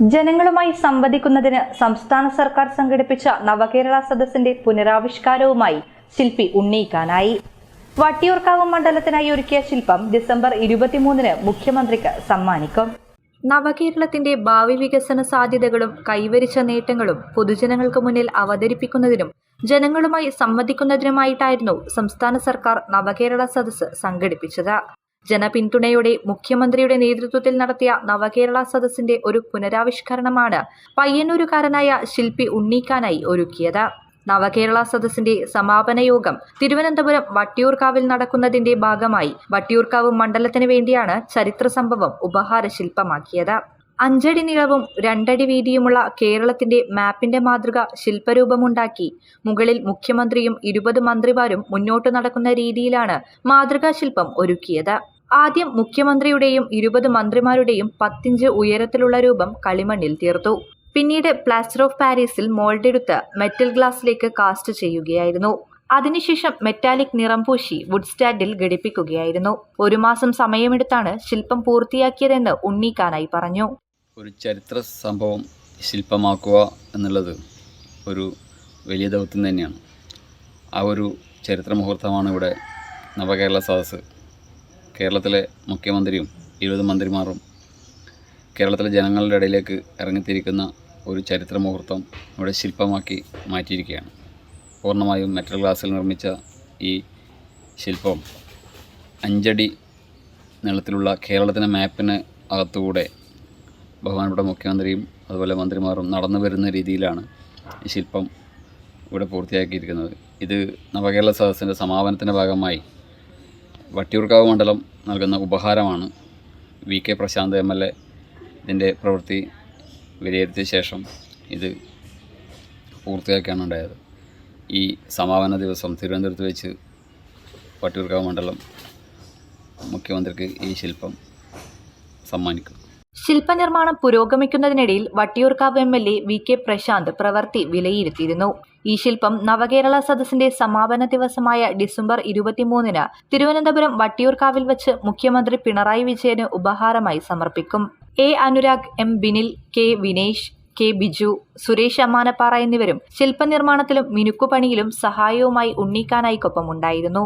ജനങ്ങളുമായി സംവദിക്കുന്നതിന് സംസ്ഥാന സർക്കാർ സംഘടിപ്പിച്ച നവകേരള സദസ്സിന്റെ പുനരാവിഷ്കാരവുമായി ശില്പി ഉണ്ണയിക്കാനായി വട്ടിയൂർക്കാവ് മണ്ഡലത്തിനായി ഒരുക്കിയ ശില്പം ഡിസംബർ ഇരുപത്തിമൂന്നിന് മുഖ്യമന്ത്രിക്ക് സമ്മാനിക്കും. നവകേരളത്തിന്റെ ഭാവി വികസന സാധ്യതകളും കൈവരിച്ച നേട്ടങ്ങളും പൊതുജനങ്ങൾക്ക് മുന്നിൽ അവതരിപ്പിക്കുന്നതിനും ജനങ്ങളുമായി സംവദിക്കുന്നതിനുമായിട്ടായിരുന്നു സംസ്ഥാന സർക്കാർ നവകേരള സദസ്സ് സംഘടിപ്പിച്ചത്. ജനപിന്തുണയോടെ മുഖ്യമന്ത്രിയുടെ നേതൃത്വത്തിൽ നടത്തിയ നവകേരള സദസ്സിന്റെ ഒരു പുനരാവിഷ്കരണമാണ് പയ്യന്നൂരുകാരനായ ശില്പി ഉണ്ണീക്കാനായി ഒരുക്കിയത്. നവകേരള സദസ്സിന്റെ സമാപന യോഗം തിരുവനന്തപുരം വട്ടിയൂർക്കാവിൽ നടക്കുന്നതിന്റെ ഭാഗമായി വട്ടിയൂർക്കാവ് മണ്ഡലത്തിന് വേണ്ടിയാണ് ചരിത്ര സംഭവം ഉപഹാര ശില്പമാക്കിയത് അഞ്ചടി നീളവും രണ്ടടി വീതിയുമുള്ള കേരളത്തിന്റെ മാപ്പിന്റെ മാതൃക ശില്പരൂപമുണ്ടാക്കി മുകളിൽ മുഖ്യമന്ത്രിയും ഇരുപത് മന്ത്രിമാരും മുന്നോട്ട് നടക്കുന്ന രീതിയിലാണ് മാതൃകാ ശില്പം ഒരുക്കിയത്. ആദ്യം മുഖ്യമന്ത്രിയുടെയും ഇരുപത് മന്ത്രിമാരുടെയും പത്തിഞ്ച് ഉയരത്തിലുള്ള രൂപം കളിമണ്ണിൽ തീർത്തു. പിന്നീട് പ്ലാസ്റ്റർ ഓഫ് പാരീസിൽ മോൾഡെടുത്ത് മെറ്റൽ ഗ്ലാസിലേക്ക് കാസ്റ്റ് ചെയ്യുകയായിരുന്നു. അതിനുശേഷം മെറ്റാലിക് നിറം പൂശി വുഡ് സ്റ്റാൻഡിൽ ഘടിപ്പിക്കുകയായിരുന്നു. ഒരു മാസം സമയമെടുത്താണ് ശില്പം പൂർത്തിയാക്കിയതെന്ന് ഉണ്ണിക്കാനായി പറഞ്ഞു. ഒരു ചരിത്ര സംഭവം ശില്പമാക്കുക എന്നുള്ളത് ഒരു വലിയ ദൗത്യം തന്നെയാണ്. ആ ഒരു ചരിത്ര മുഹൂർത്തമാണ് ഇവിടെ നവകേരള സദസ്സ് കേരളത്തിലെ മുഖ്യമന്ത്രിയും ഇരുപത് മന്ത്രിമാരും കേരളത്തിലെ ജനങ്ങളുടെ ഇടയിലേക്ക് ഇറങ്ങിത്തിരിക്കുന്ന ഒരു ചരിത്ര മുഹൂർത്തം ഇവിടെ ശില്പമാക്കി മാറ്റിയിരിക്കുകയാണ്. പൂർണമായും മെറ്റൽ ഗ്ലാസ്സിൽ നിർമ്മിച്ച ഈ ശില്പം അഞ്ചടി നീളത്തിലുള്ള കേരളത്തിന്റെ മാപ്പിന് അകത്തുകൂടെ ബഹുമാനപ്പെട്ട മുഖ്യമന്ത്രിയും അതുപോലെ മന്ത്രിമാരും നടന്നു വരുന്ന രീതിയിലാണ് ഈ ശില്പം ഇവിടെ പൂർത്തിയാക്കിയിരിക്കുന്നത്. ഇത് നവകേരള സദസ്സിന്റെ സമാപനത്തിന്റെ ഭാഗമായി വട്ടിയൂർക്കാവ് മണ്ഡലം നൽകുന്ന ഉപഹാരമാണ് V K Prashanth M L A ഇതിന്റെ പ്രവൃത്തി വിലയിരുത്തിയ ശേഷം ഇത് പൂർത്തിയാക്കിയാണ് ഉണ്ടായത്. ഈ സമാപന ദിവസം തിരുവനന്തപുരത്ത് വെച്ച് വട്ടിയൂർക്കാവ് മണ്ഡലം മുഖ്യമന്ത്രിക്ക് ഈ ശില്പം സമ്മാനിക്കും. ശില്പനിർമ്മാണം പുരോഗമിക്കുന്നതിനിടയിൽ Vattiyoorkavu M L A V K Prashanth പ്രവൃത്തി വിലയിരുത്തിയിരുന്നു. ഈ ശില്പം നവകേരള സദസ്സിന്റെ സമാപന ദിവസമായ ഡിസംബർ ഇരുപത്തിമൂന്നിന് തിരുവനന്തപുരം വട്ടിയൂർക്കാവിൽ വച്ച് മുഖ്യമന്ത്രി പിണറായി വിജയന് ഉപഹാരമായി സമർപ്പിക്കും. A Anurag M Binil K Vinesh K Biju Suresh Ammanappara എന്നിവരും ശില്പനിർമ്മാണത്തിലും മിനുക്കുപണിയിലും സഹായവുമായി ഉണ്ണീക്കാനായിക്കൊപ്പം ഉണ്ടായിരുന്നു.